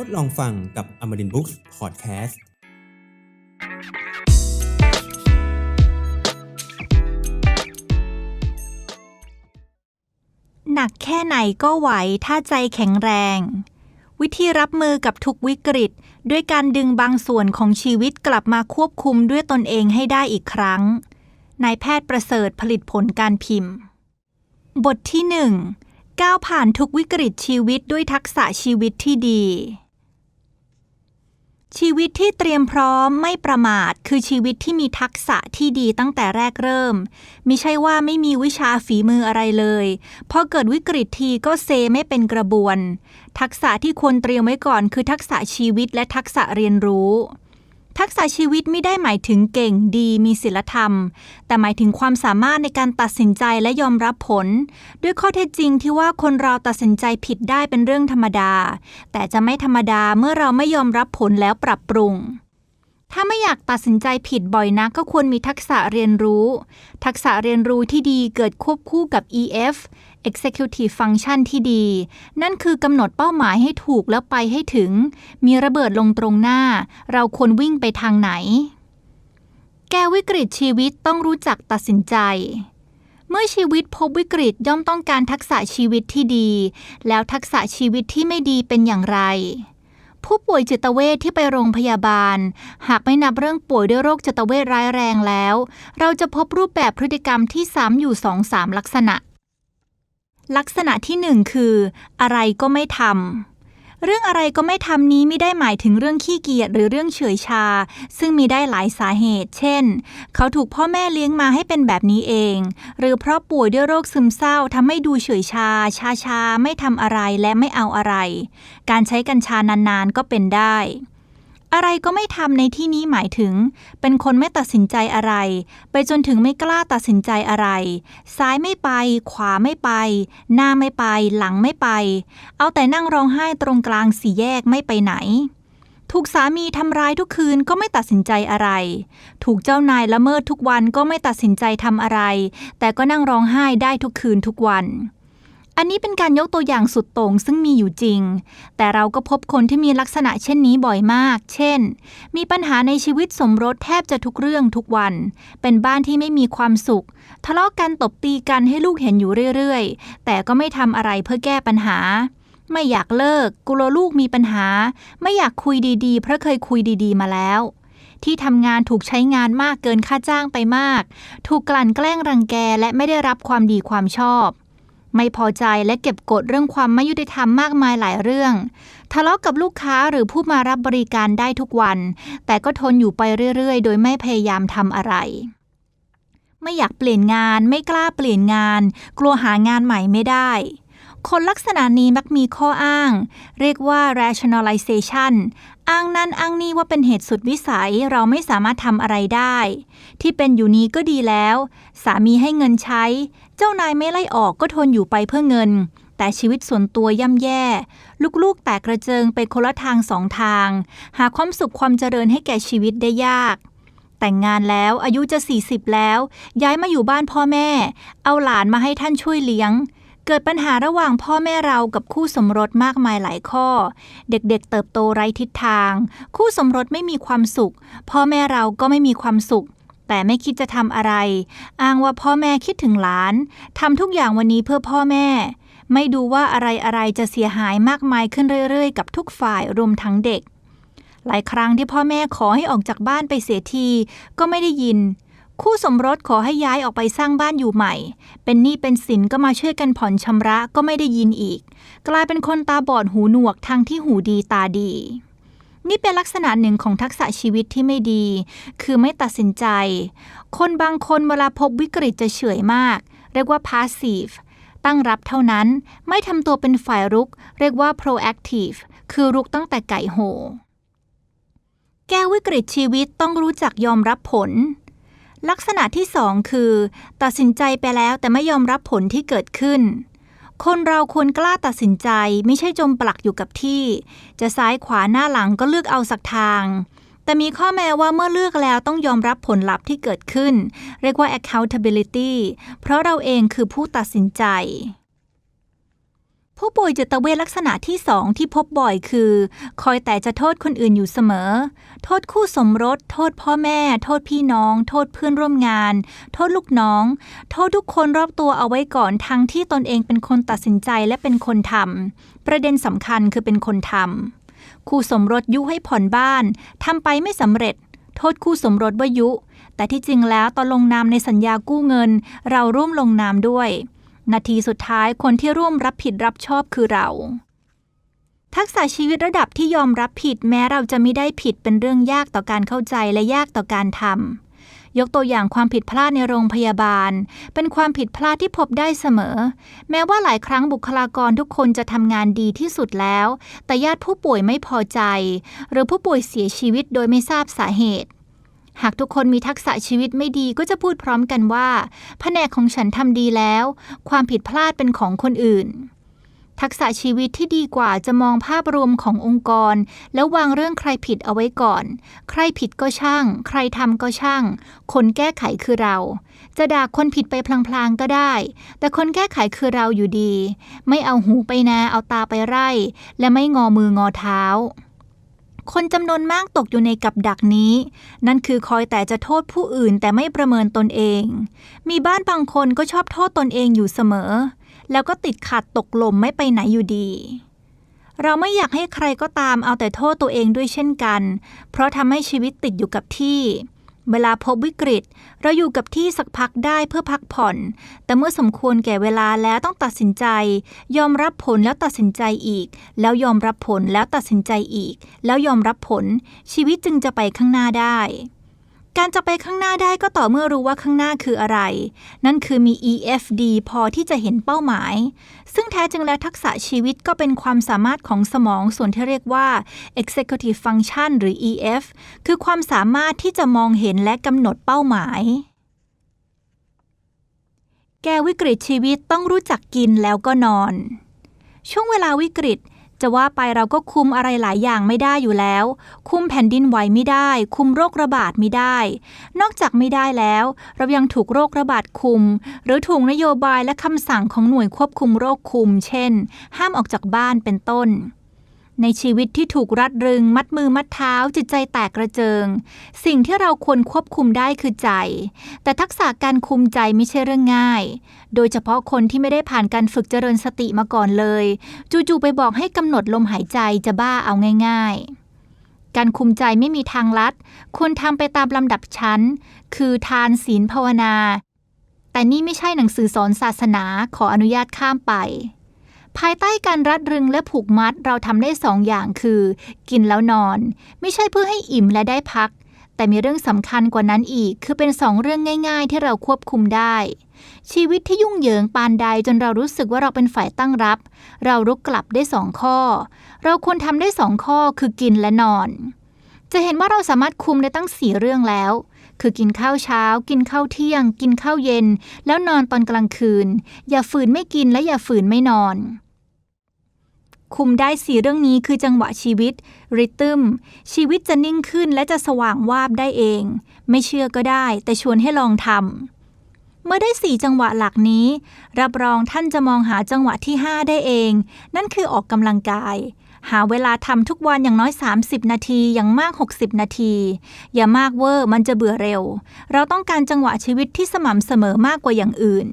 ทดลองฟังกับ Amarin Books Podcast หนักแค่ไหนก็ไหวถ้าใจแข็งแรง วิธีรับมือกับทุกวิกฤต ด้วยการดึงบางส่วนของชีวิตกลับมาควบคุมด้วยตนเองให้ได้อีกครั้งนายแพทย์ประเสริฐผลิตผลการพิมพ์ บทที่1ก้าวผ่านทุกวิกฤตชีวิตด้วยทักษะชีวิตที่ดี ชีวิตที่เตรียมพร้อมไม่ประมาท คือชีวิตที่มีทักษะที่ดีตั้งแต่แรกเริ่มมิใช่ว่าไม่มีวิชาฝีมืออะไรเลยพอเกิดวิกฤตทีก็เซไม่เป็นกระบวน ทักษะที่ควรเตรียมไว้ก่อนคือทักษะชีวิตและทักษะเรียนรู้ ทักษะชีวิตไม่ได้หมายถึงเก่งดีมีศีลธรรม แต่หมายถึงความสามารถในการตัดสินใจและยอมรับผล ด้วยข้อเท็จจริงที่ว่าคนเราตัดสินใจผิดได้เป็นเรื่องธรรมดา แต่จะไม่ธรรมดาเมื่อเราไม่ยอมรับผลแล้วปรับปรุง ถ้าไม่อยากตัดสินใจผิดบ่อยนักก็ควรมีทักษะเรียนรู้ ทักษะเรียนรู้ที่ดีเกิดควบคู่กับ EF Executive Function ที่ดี นั่นคือกำหนดเป้าหมายให้ถูกแล้วไปให้ถึง มีระเบิดลงตรงหน้า เราควรวิ่งไปทางไหน แก้วิกฤตชีวิตต้องรู้จักตัดสินใจ เมื่อชีวิตพบวิกฤตย่อมต้องการทักษะชีวิตที่ดี แล้วทักษะชีวิตที่ไม่ดีเป็นอย่างไรผู้ป่วยจิตเวชที่ไปโรงพยาบาล หากไม่นับเรื่องป่วยด้วยโรคจิตเวชร้ายแรงแล้ว เราจะพบรูปแบบพฤติกรรมที่ซ้ำอยู่สองสามลักษณะ ลักษณะที่หนึ่งคือ อะไรก็ไม่ทำเรื่องอะไรก็ไม่ทำนี้ไม่ได้หมายถึงเรื่องขี้เกียจหรือเรื่องเฉยชา ซึ่งมีได้หลายสาเหตุ เช่น เขาถูกพ่อแม่เลี้ยงมาให้เป็นแบบนี้เอง หรือเพราะป่วยด้วยโรคซึมเศร้าทำให้ดูเฉยชา ชาชาไม่ทำอะไรและไม่เอาอะไร การใช้กัญชานานๆก็เป็นได้ อะไรก็ไม่ทำในที่นี้หมายถึง เป็นคนไม่ตัดสินใจอะไร ไปจนถึงไม่กล้าตัดสินใจอะไร ซ้ายไม่ไป ขวาไม่ไป หน้าไม่ไป หลังไม่ไป เอาแต่นั่งร้องไห้ตรงกลางสี่แยกไม่ไปไหน ถูกสามีทำร้ายทุกคืนก็ไม่ตัดสินใจอะไร ถูกเจ้านายละเมิดทุกวันก็ไม่ตัดสินใจทำอะไร แต่ก็นั่งร้องไห้ได้ทุกคืนทุกวัน อันนี้เป็นการยกตัวอย่างสุดโต่งซึ่งมีอยู่จริง แต่เราก็พบคนที่มีลักษณะเช่นนี้บ่อยมาก เช่น มีปัญหาในชีวิตสมรสแทบจะทุกเรื่องทุกวัน เป็นบ้านที่ไม่มีความสุข ทะเลาะกันตบตีกันให้ลูกเห็นอยู่เรื่อยๆ แต่ก็ไม่ทำอะไรเพื่อแก้ปัญหา ไม่อยากเลิก กลัวลูกมีปัญหา ไม่อยากคุยดีๆ เพราะเคยคุยดีๆ มาแล้ว ที่ทำงานถูกใช้งานมากเกินค่าจ้างไปมาก ถูกกลั่นแกล้งรังแกและไม่ได้รับความดีความชอบ ไม่พอใจและเก็บกดเรื่องความไม่ยุติธรรมมากมายหลายเรื่อง ทะเลาะกับลูกค้าหรือผู้มารับบริการได้ทุกวัน แต่ก็ทนอยู่ไปเรื่อย ๆ โดยไม่พยายามทำอะไร ไม่อยากเปลี่ยนงาน ไม่กล้าเปลี่ยนงาน กลัวหางานใหม่ไม่ได้ คนลักษณะนี้มักมีข้ออ้าง เรียกว่า rationalization อ้างนั่นอ้างนี่ว่าเป็นเหตุสุดวิสัยเราไม่สามารถทำอะไรได้ ที่เป็นอยู่นี้ก็ดีแล้ว สามีให้เงินใช้ เจ้านายไม่ไล่ออกก็ทนอยู่ไปเพื่อเงิน แต่ชีวิตส่วนตัวย่ำแย่ ลูกๆแตกกระเจิงไปคนละทางสองทาง หาความสุขความเจริญให้แก่ชีวิตได้ยากแต่งงานแล้วอายุจะ 40 แล้ว ย้ายมาอยู่บ้านพ่อแม่ เอาหลานมาให้ท่านช่วยเลี้ยง เกิดปัญหาระหว่างพ่อแม่เรากับคู่สมรสมากมายหลายข้อ เด็กๆ เติบโตไร้ทิศทาง คู่สมรสไม่มีความสุข พ่อแม่เราก็ไม่มีความสุข แต่ไม่คิดจะทำอะไร อ้างว่าพ่อแม่คิดถึงหลานทำทุกอย่างวันนี้เพื่อพ่อแม่ ไม่ดูว่าอะไรอะไรจะเสียหายมากมายขึ้นเรื่อยๆ กับทุกฝ่ายรวมทั้งเด็ก หลายครั้งที่พ่อแม่ขอให้ออกจากบ้านไปเสียทีก็ไม่ได้ยิน คู่สมรสขอให้ย้ายออกไปสร้างบ้านอยู่ใหม่ เป็นหนี้เป็นสินก็มาช่วยกันผ่อนชำระก็ไม่ได้ยินอีก กลายเป็นคนตาบอดหูหนวกทั้งที่หูดีตาดี นี่เป็นลักษณะหนึ่งของทักษะชีวิตที่ไม่ดี คือไม่ตัดสินใจ คนบางคนเวลาพบวิกฤตจะเฉยมาก เรียกว่า passive ตั้งรับเท่านั้น ไม่ทำตัวเป็นฝ่ายรุก เรียกว่า proactive คือรุกตั้งแต่ไก่โห แก้วิกฤตชีวิตต้องรู้จักยอมรับผล ลักษณะที่สองคือ ตัดสินใจไปแล้วแต่ไม่ยอมรับผลที่เกิดขึ้น คนเราควรกล้าตัดสินใจไม่ใช่จมปลักอยู่กับที่ จะซ้ายขวาหน้าหลังก็เลือกเอาสักทาง แต่มีข้อแม้ว่าเมื่อเลือกแล้วต้องยอมรับผลลัพธ์ที่เกิดขึ้น เรียกว่า accountability เพราะเราเองคือผู้ตัดสินใจ ผู้ป่วยจิตเวชลักษณะที่สองที่พบบ่อยคือ คอยแต่จะโทษคนอื่นอยู่เสมอ โทษคู่สมรส โทษพ่อแม่ โทษพี่น้อง โทษเพื่อนร่วมงาน โทษลูกน้อง โทษทุกคนรอบตัวเอาไว้ก่อนทั้งที่ตนเองเป็นคนตัดสินใจและเป็นคนทำประเด็นสำคัญคือเป็นคนทำคู่สมรสยุให้ผ่อนบ้านทำไปไม่สำเร็จ โทษคู่สมรสว่ายุ แต่ที่จริงแล้วตอนลงนามในสัญญากู้เงิน เราร่วมลงนามด้วย นาทีสุดท้ายคนที่ร่วมรับผิดรับชอบคือเรา ทักษะชีวิตระดับที่ยอมรับผิดแม้เราจะไม่ได้ผิดเป็นเรื่องยากต่อการเข้าใจและยากต่อการทำยกตัวอย่างความผิดพลาดในโรงพยาบาล เป็นความผิดพลาดที่พบได้เสมอ แม้ว่าหลายครั้งบุคลากรทุกคนจะทำงานดีที่สุดแล้ว แต่ญาติผู้ป่วยไม่พอใจ หรือผู้ป่วยเสียชีวิตโดยไม่ทราบสาเหตุ หากทุกคนมีทักษะชีวิตไม่ดีก็จะพูดพร้อมกันว่าแผนกของฉันทำดีแล้ว ความผิดพลาดเป็นของคนอื่น ทักษะชีวิตที่ดีกว่าจะมองภาพรวมขององค์กร แล้ววางเรื่องใครผิดเอาไว้ก่อน ใครผิดก็ช่าง ใครทำก็ช่าง คนแก้ไขคือเรา จะด่าคนผิดไปพลางๆก็ได้ แต่คนแก้ไขคือเราอยู่ดี ไม่เอาหูไปนาเอาตาไปไร่ และไม่งอมืองอเท้า คนจำนวนมากตกอยู่ในกับดักนี้ นั่นคือคอยแต่จะโทษผู้อื่นแต่ไม่ประเมินตนเอง มีบ้านบางคนก็ชอบโทษตนเองอยู่เสมอ แล้วก็ติดขัดตกลมไม่ไปไหนอยู่ดี เราไม่อยากให้ใครก็ตามเอาแต่โทษตัวเองด้วยเช่นกัน เพราะทำให้ชีวิตติดอยู่กับที่ เวลาพบวิกฤต เราอยู่กับที่สักพักได้เพื่อพักผ่อน แต่เมื่อสมควรแก่เวลาแล้วต้องตัดสินใจ ยอมรับผลแล้วตัดสินใจอีก แล้วยอมรับผลแล้วตัดสินใจอีก แล้วยอมรับผล ชีวิตจึงจะไปข้างหน้าได้ การจะไปข้างหน้าได้ก็ต่อเมื่อรู้ว่าข้างหน้าคืออะไร นั่นคือมี EFD พอที่จะเห็นเป้าหมาย ซึ่งแท้จริงแล้วทักษะชีวิตก็เป็นความสามารถของสมองส่วนที่เรียกว่า Executive Function หรือ EF คือความสามารถที่จะมองเห็นและกำหนดเป้าหมาย แก้วิกฤตชีวิตต้องรู้จักกินแล้วก็นอน ช่วงเวลาวิกฤต จะว่าไปเราก็คุมอะไรหลายอย่างไม่ได้อยู่แล้ว คุมแผ่นดินไหวไม่ได้ คุมโรคระบาดไม่ได้ นอกจากไม่ได้แล้ว เรายังถูกโรคระบาดคุม หรือถูกนโยบายและคำสั่งของหน่วยควบคุมโรคคุม เช่น ห้ามออกจากบ้านเป็นต้น ในชีวิตที่ถูกรัดรึง มัดมือมัดเท้า จิตใจแตกกระเจิง สิ่งที่เราควรควบคุมได้คือใจ แต่ทักษะการคุมใจไม่ใช่เรื่องง่าย โดยเฉพาะคนที่ไม่ได้ผ่านการฝึกเจริญสติมาก่อนเลย จู่ๆไปบอกให้กำหนดลมหายใจจะบ้าเอาง่าย ๆการคุมใจไม่มีทางลัด ควรทำไปตามลำดับชั้น คือทานศีลภาวนา แต่นี่ไม่ใช่หนังสือสอนศาสนาขออนุญาตข้ามไป ภายใต้การรัดรึงและผูกมัดเราทำได้สองอย่างคือ กินแล้วนอน ไม่ใช่เพื่อให้อิ่มและได้พัก แต่มีเรื่องสำคัญกว่านั้นอีก คือเป็นสองเรื่องง่าย ๆ ที่เราควบคุมได้ ชีวิตที่ยุ่งเหยิงปานใดจนเรารู้สึกว่าเราเป็นฝ่ายตั้งรับ เรารุกกลับได้สองข้อ เราควรทำได้สองข้อคือกินและนอน จะเห็นว่าเราสามารถคุมได้ตั้งสี่เรื่องแล้วคือกินข้าวเช้า กินข้าวเที่ยง กินข้าวเย็น แล้วนอนตอนกลางคืน อย่าฝืนไม่กินและอย่าฝืนไม่นอน คุมได้สี่เรื่องนี้คือจังหวะชีวิตริทึมชีวิตจะนิ่งขึ้นและจะสว่างวาบได้เอง ไม่เชื่อก็ได้ แต่ชวนให้ลองทำเมื่อได้สี่จังหวะหลักนี้ รับรองท่านจะมองหาจังหวะที่5ได้เอง นั่นคือออกกำลังกาย หาเวลาทำทุกวันอย่างน้อย 30 นาทีอย่างมาก 60 นาที อย่ามากเวอร์มันจะเบื่อเร็ว เราต้องการจังหวะชีวิตที่สม่ำเสมอมากกว่าอย่างอื่น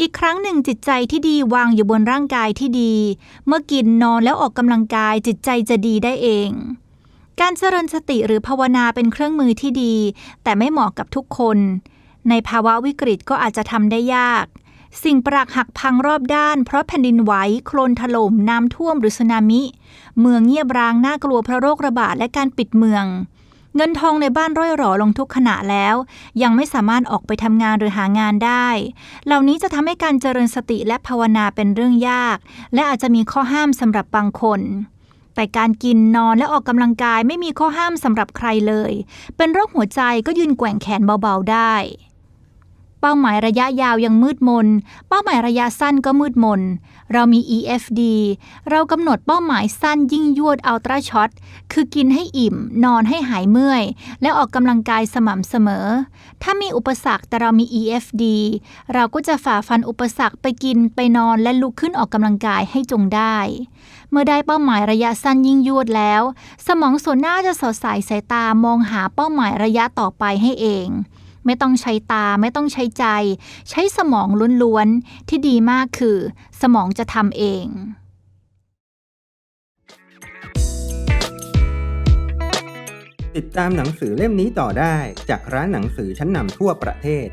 อีกครั้งหนึ่งจิตใจที่ดีวางอยู่บนร่างกายที่ดี เมื่อกินนอนแล้วออกกำลังกายจิตใจจะดีได้เอง การเจริญสติหรือภาวนาเป็นเครื่องมือที่ดี แต่ไม่เหมาะกับทุกคน ในภาวะวิกฤตก็อาจจะทำได้ยาก สิ่งปรักหักพังรอบด้าน เพราะแผ่นดินไหวโคลนถล่มน้ำท่วมหรือสึนามิ เมืองเงียบร้างน่ากลัวเพราะโรคระบาดและการปิดเมือง เงินทองในบ้านร่อยหรอลงทุกขณะแล้ว ยังไม่สามารถออกไปทำงานหรือหางานได้ เหล่านี้จะทำให้การเจริญสติและภาวนาเป็นเรื่องยาก และอาจจะมีข้อห้ามสำหรับบางคน แต่การกินนอนและออกกำลังกายไม่มีข้อห้ามสำหรับใครเลย เป็นโรคหัวใจก็ยืนแกว่งแขนเบาๆได้ เป้าหมายระยะยาวยังมืดมน เป้าหมายระยะสั้นก็มืดมน เรามี EFD เรากำหนดเป้าหมายสั้นยิ่งยวดอัลตราช็อต คือกินให้อิ่ม นอนให้หายเมื่อย และออกกำลังกายสม่ำเสมอ ถ้ามีอุปสรรคแต่เรามี EFD เราก็จะฝ่าฟันอุปสรรคไปกินไปนอนและลุกขึ้นออกกำลังกายให้จงได้ เมื่อได้เป้าหมายระยะสั้นยิ่งยวดแล้ว สมองส่วนหน้าจะสอดสายสายตามองหาเป้าหมายระยะต่อไปให้เอง ไม่ต้องใช้ตา ไม่ต้องใช้ใจ ใช้สมองล้วนๆ ที่ดีมากคือ สมองจะทำเองติดตามหนังสือเล่มนี้ต่อได้จากร้านหนังสือชั้นนำทั่วประเทศ